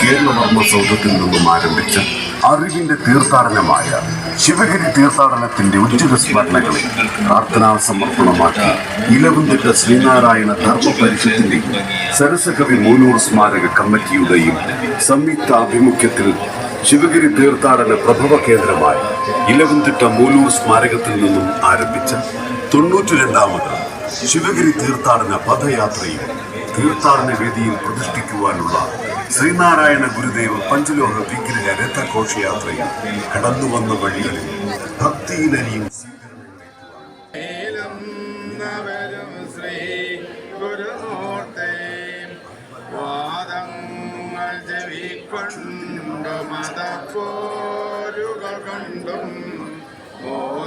കേരളവർമ്മ ആരംഭിച്ച അറിവിന്റെ തീർത്ഥാടനമായ ശിവഗിരി തീർത്ഥാടനത്തിന്റെ ഉജ്ജ്വല സ്മരണകളെ പ്രാർത്ഥനാ സമർപ്പണമാക്കി ഇലവുന്തിട്ട ശ്രീനാരായണ ധർമ്മ പരിഷത്തിന്റെയും സരസകവി മൂന്നൂർ സ്മാരക കമ്മിറ്റിയുടെയും സംയുക്ത ആഭിമുഖ്യത്തിൽ ശിവഗിരി തീർത്ഥാടന പ്രഭവ കേന്ദ്രമായ ഇലവന്തിട്ട മൂലൂർ സ്മാരകത്തിൽ നിന്നും ആരംഭിച്ച തൊണ്ണൂറ്റി രണ്ടാമത് ശിവഗിരി തീർത്ഥാടന പദയാത്രയിൽ തീർത്ഥാടന വേദിയിൽ പ്രതിഷ്ഠിക്കുവാനുള്ള ശ്രീനാരായണ ഗുരുദേവ പഞ്ചലോഹ വിഗ്രഹ രഥഘോഷയാത്രയിൽ കടന്നുവന്ന വഴികളിൽ ഭക്തിയിലരിയും ചെവിക്കൊണ്ടു മതപ്പോരുകൾ കൊണ്ടും മോദസ്ഥിരനായ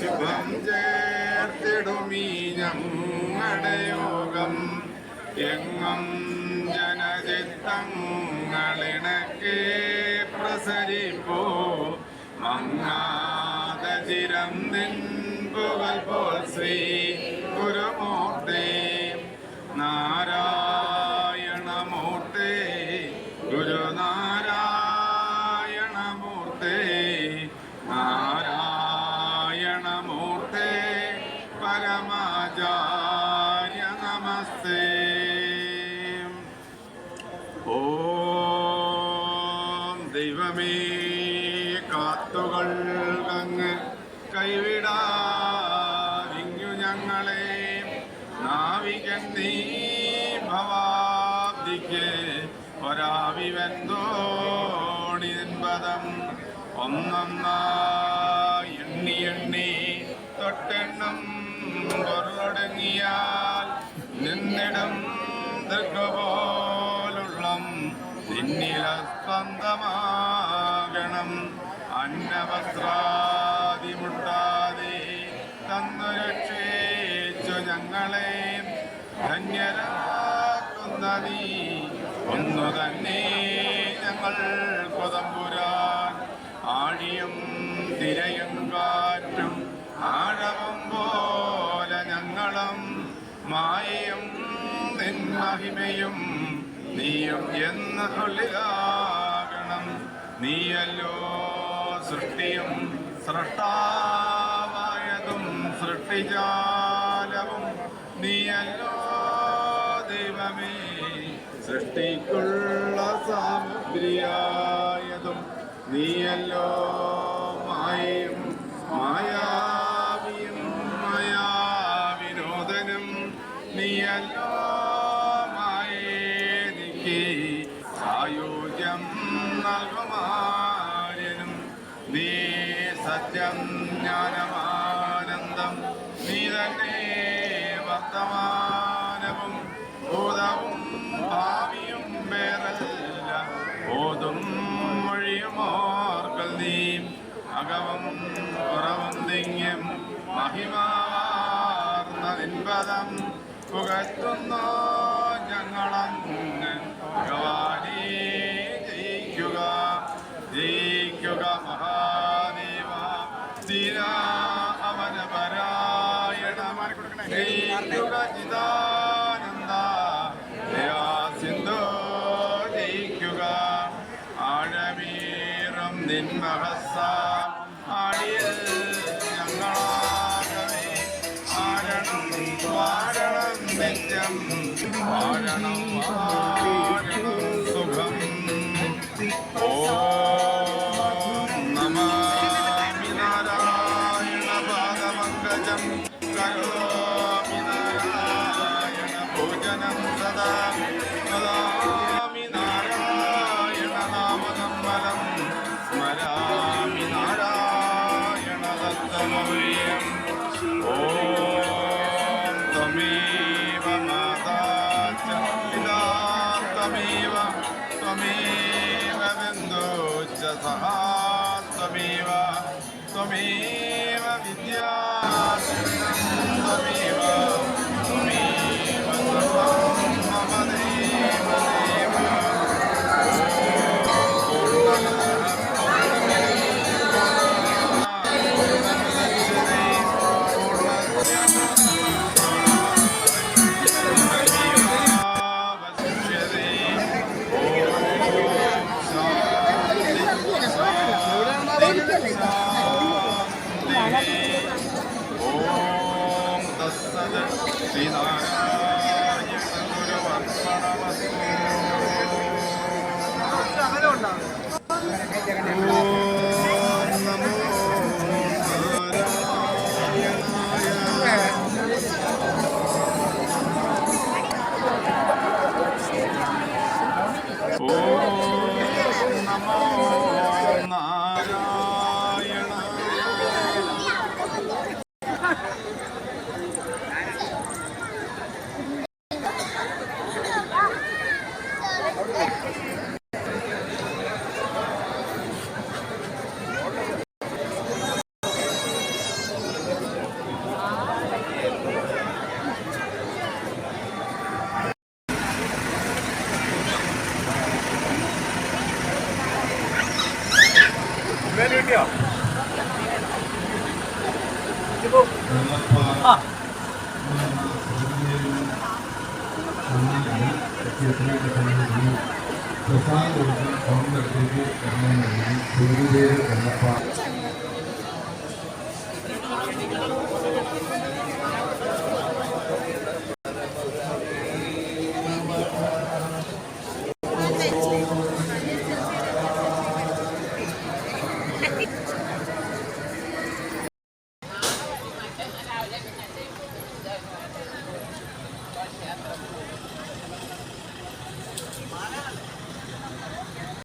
ശുഭം ചേർത്തിടുമീ അടയോഗം യോഗം എങ്ങും ജനചിത്തങ്ങളിണക്കെ പ്രസരിപ്പോ. മങ്ങാതചിരം നിൻപുകൾ പോൽ ശ്രീ ദൈവമേ കാത്തുകൾ അങ്ങ് കൈവിടാതിങ്ങു ഞങ്ങളെ. നാവികൻ നീ ഭവാബ്ദിക്ക് ഒരാവിവെന്തോണിൻപദം. ഒന്നൊന്നായി എണ്ണി എണ്ണി തൊട്ടെണ്ണം പൊറുടങ്ങിയാൽ നിന്നിടം നിന്നില സ്വന്തമാകണം അന്നവസ്ത്രാതിമുട്ടാതെ തന്നു രക്ഷേച്ചു ഞങ്ങളെ. ധന്യരാക്കുന്ന നീ ഒന്നു തന്നെ ഞങ്ങൾ കൊതമ്പുരാൻ ആഴിയും തിരയും കാറ്റും ആഴവും പോലെ ഞങ്ങളും മായയും നിൻ മഹിമയും നീയും എന്ന് നീയല്ലോ സൃഷ്ടിയും സൃഷ്ടാവായതും സൃഷ്ടിജാലവും. നീയല്ലോ ദൈവമേ സൃഷ്ടിക്കുള്ള സാമഗ്രിയായതും. നീയല്ലോ മായയും മായാവിയും നൽകുമാര്യനും നീ സത്യം ജ്ഞാനമാനന്ദം. നീ തന്നെ വർത്തമാനവും ഭൂതവും ഭാവിയും വേറല്ല. ഓതും മൊഴിയുമോർക്കൽ നീ അകവും പുറവും തിങ്ങും മഹിമാർന്ന നിൻപദം പുകറ്റുന്നു ഞങ്ങളങ്ങ്. ഭഗവാനേ നിൻമഹസാം ആടിയിൽ ഞങ്ങളാകവേ ആരണം വാഴണം നിത്യം വാഴണം ഓം നമാമി നാരായണ പാദമങ്കജം കരോമി നാരായണ ഭോജനം സദാ വദാമി നാരായണ സ്മരാമി さあびは富。ശ്രീനാരായണ When India? Ah.